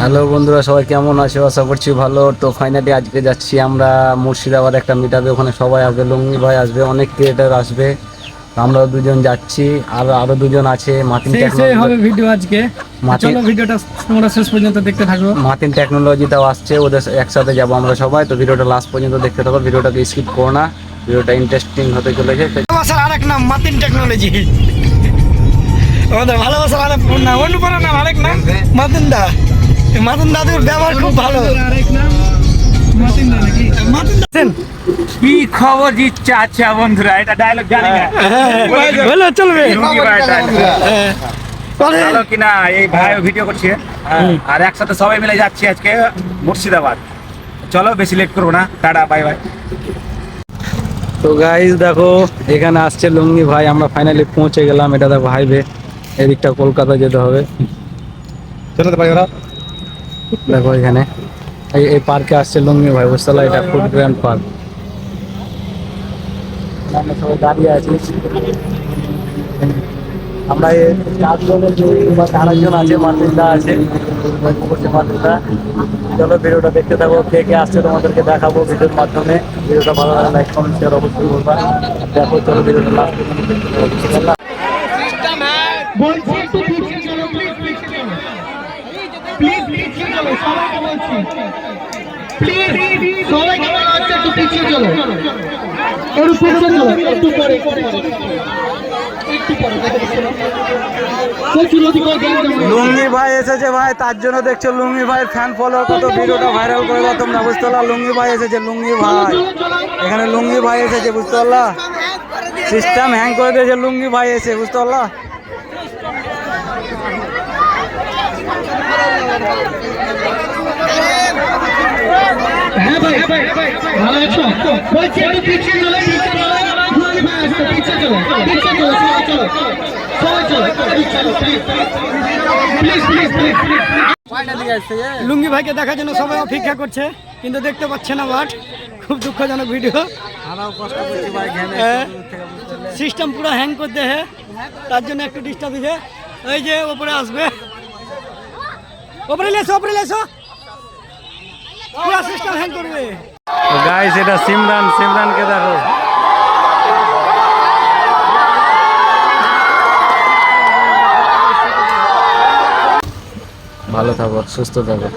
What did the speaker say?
Hello বন্ধুরা সবাই কেমন আছো? আশা করছি ভালো। তো ফাইনালি আজকে যাচ্ছি আমরা মুর্শিদাবাদ একটা মিট ওখানে সবাই আসবে লুঙ্গি ভাই আসবে অনেক ক্রিয়েটার আসবে। তো আমরা দুজন যাচ্ছি আর আরও দুজন আছে হবে টেকনোলজি ভিডিও আজকে মাটি- চলো ভিডিওটা তোমরা শেষ পর্যন্ত দেখতে থাকো। মার্টিন টেকনোলজিটাও আসছে ওদের একসাথে যাব আমরা সবাই। তো ভিডিওটা লাস্ট পর্যন্ত দেখতে থাকো ভিডিওটাকে স্কিপ করো না। ভিডিওটা ইন্টারেস্টিং হতে চলেছে। ভালোবাসার আরেক নাম মাতিন টেকনোলজি আমাদের ভালোবাসার আরেক নাম অন্য নাম আরেক নাম মাতিন দা। মাতিন দাদুর ব্যবহার খুব ভালো। কি খবর দিচ্ছে? আচ্ছা বন্ধুরা এটা ডায়লগ জানি না। হলো চলবে। লুঙ্গি ভাই dialogue। হ্যাঁ। পরে ভালো কিনা? এই ভাই ভিডিও করছে। আর একসাথে সবাই মিলে যাচ্ছি আজকে মুর্শিদাবাদ। চলো বেশি লেট করব না। টাটা বাই বাই তো গাইজ দেখো এখানে আসছে লুঙ্গি ভাই। আমরা ফাইনালি পৌঁছে গেলাম। এটা দেখো হাইওয়ে এদিকটা কলকাতা যেতে হবে। দেখো এখানে। এই এই পার্কে আসছে লুঙ্গি ভাই বুঝতে এটা ফুড গ্র্যান্ড পার্ক। আমরা সবাই দাঁড়িয়ে আছি। আমরা এই চারজনের যে আছে মার্তিনদা আছে। বসে চলো ভিডিওটা দেখতে থাকো কে কে আসছে তোমাদেরকে দেখাবো ভিডিওর মাধ্যমে। ভিডিওটা ভালো লাগে লাইক কমেন্ট শেয়ার অবশ্যই করবা দেখো চলো ভিডিওটা লাস্ট পর্যন্ত দেখতে থাকো। বিসমিল্লাহ। বলছি একটু পিছিয়ে চলো প্লিজ পিছিয়ে চলো প্লিজ পিছিয়ে চলো সবাইকে বলছি প্লিজ সবাইকে বলা হচ্ছে একটু পিছিয়ে চলো। একটু পিছিয়ে চলো। একটু পরে একটু পরে একটু পরে প্রচুর অধিক লুঙ্গি ভাই এসেছে ভাই তার জন্য দেখছ লুঙ্গি ভাইয়ের ফ্যান ফলোয়ার কত ভিডিওটা ভাইরাল করে দাও তোমরা বুঝতে পারলা? লুঙ্গি ভাই এসেছে লুঙ্গি ভাই। এখানে লুঙ্গি ভাই এসেছে বুঝতে পারলা? সিস্টেম হ্যাং করে দিয়েছে লুঙ্গি ভাই এসে বুঝতে পারলা? লুঙ্গি ভাইকে দেখার জন্য সবাই অপেক্ষা করছে, কিন্তু দেখতে পাচ্ছে না বাট খুব দুঃখজনক ভিডিও সিস্টেম পুরো হ্যাং করতে হ্যাঁ। তার জন্য একটু ডিস্টার্ব দিছে। এই যে, ওপরে আসবে। ওপরে লেসো ওপরে লেসো। সিস্টেম হ্যাং করবে গাইস এটা সিমরান সিমরানকে দেখো। ভালো থাকো সুস্থ থাকো।